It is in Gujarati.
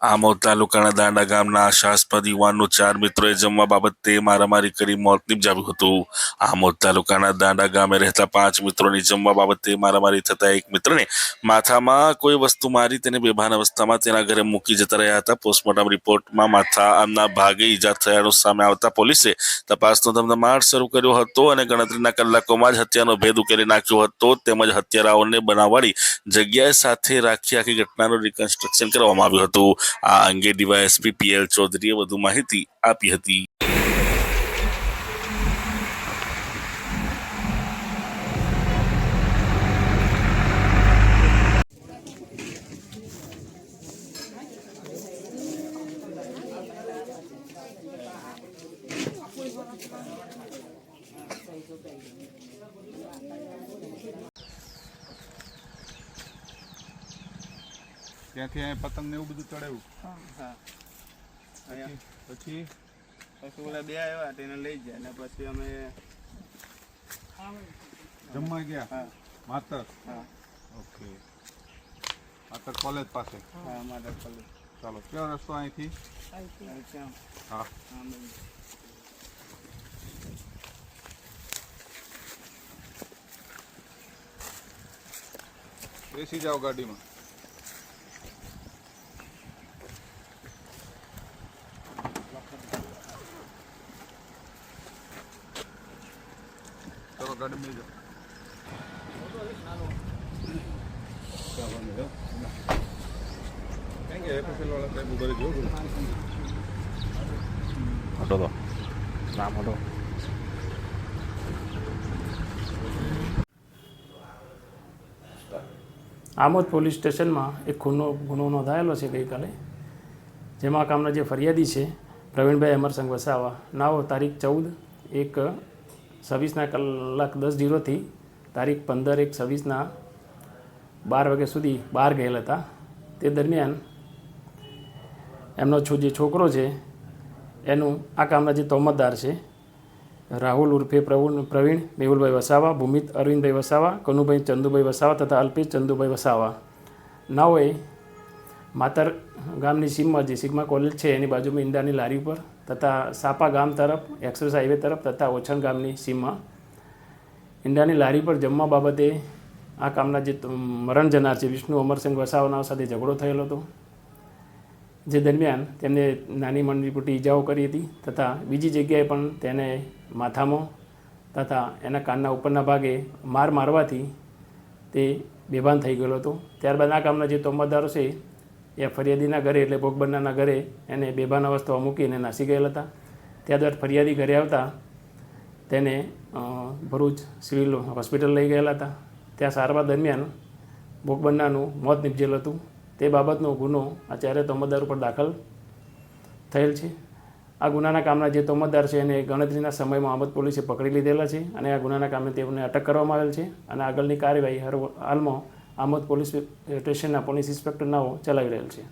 આમોદ તાલુકાના દાંડા ગામના આશાસ્પદ યુવાનનું ચાર મિત્રોએ જમવા બાબતે મારામારી કરી મોત નિપજાવ્યું હતું. આમોદ તાલુકાના દાંડા ગામે રહેતા પાંચ મિત્રોની જમવા બાબતે મારામારી થતા એક મિત્રને માથામાં કોઈ વસ્તુ મારી તેને બેભાન અવસ્થામાં તેના ઘરે મૂકી જતા રહ્યા હતા. પોસ્ટમોર્ટમ રિપોર્ટમાં માથાના ભાગે ઈજા થયાનું સામે આવતા પોલીસે તપાસનો ધમધમાટ શરૂ કર્યો હતો અને ગણતરીના કલાકોમાં જ હત્યાનો ભેદ ઉકેલી નાખ્યો હતો. તેમજ હત્યારાઓને બનાવવાળી જગ્યાએ સાથે રાખી આખી ઘટનાનું રિકન્સ્ટ્રક્શન કરવામાં આવ્યું હતું. આ અંગે ડીવાયએસપી પીએલ ચૌધરીએ વધુ માહિતી આપી હતી. ત્યાંથી અહીં પતંગ ને એવું બધું ચડાવ્યું હા પછી પછી ઓલા બે આવ્યા તેને લઈ જાય ને પછી અમે જમવા ગયા હા માતર હા ઓકે માતર કોલેજ પાસે હા મારા કોલેજ ચાલો કયો રસ્તો અહીંથી ક્યાં હા હા બધી. બેસી જાઓ ગાડીમાં ચલો ગાડી મેં જાઓ કેમ કે FSL વાળા સાહેબ ઊભા રહી જોયું મોટો તો. ના મોટો. આમોદ પોલીસ સ્ટેશનમાં એક ખૂનનો ગુનો નોંધાયેલો છે ગઈકાલે. જેમાં કામના જે ફરિયાદી છે પ્રવીણભાઈ અમરસંઘ વસાવા. નાઓ તારીખ ચૌદ એક છવ્વીસના કલાક દસ જીરોથી તારીખ પંદર એક છવ્વીસના બાર વાગ્યા સુધી બહાર ગયેલા હતા. તે દરમિયાન એમનો જે છોકરો છે, એનું આ કામના જે તોમતદાર છે, રાહુલ ઉર્ફે પ્રવીણ પ્રવીણ, મેહુલભાઈ વસાવા, ભૂમિત અરવિંદભાઈ વસાવા, કનુભાઈ ચંદુભાઈ વસાવા તથા અલ્પેશ ચંદુભાઈ વસાવા. નાઓએ માતર ગામની સીમમાં જે સિગ્મા કોલેજ છે, એની બાજુમાં ઈંડાની લારી ઉપર તથા સાપા ગામ તરફ, એક્સપ્રેસ હાઈવે તરફ તથા ઓછણ ગામની સીમમાં ઈંડાની લારી પર જમવા બાબતે આ કામના જે મરણ જનાર છે, વિષ્ણુ અમરસિંહ વસાવાના સાથે ઝઘડો થયેલો હતો. જે દરમિયાન તેમને નાની મંડળી પૂટી ઈજાઓ કરી હતી તથા બીજી જગ્યાએ પણ તેને માથામાં તથા એના કાનના ઉપરના ભાગે માર મારવાથી તે બેભાન થઈ ગયેલો હતો. ત્યારબાદ આ કામના જે તોમતદારો છે એ ફરિયાદીના ઘરે એટલે ભોગ ઘરે એને બેભાન અવસ્થામાં મૂકીને નાસી ગયેલા હતા. ત્યારબાદ ફરિયાદી ઘરે આવતા તેને ભરૂચ સિવિલ હોસ્પિટલ લઈ ગયેલા હતા. ત્યાં સારવાર દરમિયાન ભોગ બનનારનું મોત નીપજેલ હતું. તે બાબતનો ગુનો આ ચારે તોમતદાર ઉપર દાખલ થયેલ છે. આ ગુનાના કામના જે તોમતદાર છે એને ગણતરીના સમયમાં આમદ પોલીસે પકડી લીધેલા છે અને આ ગુનાના કામે તેઓને અટક કરવામાં આવેલ છે અને આગળની કાર્યવાહી હર હાલમાં આમદ પોલીસ સ્ટેશનના પોલીસ ઇન્સ્પેક્ટર નાઓ ચલાવી રહેલ છે.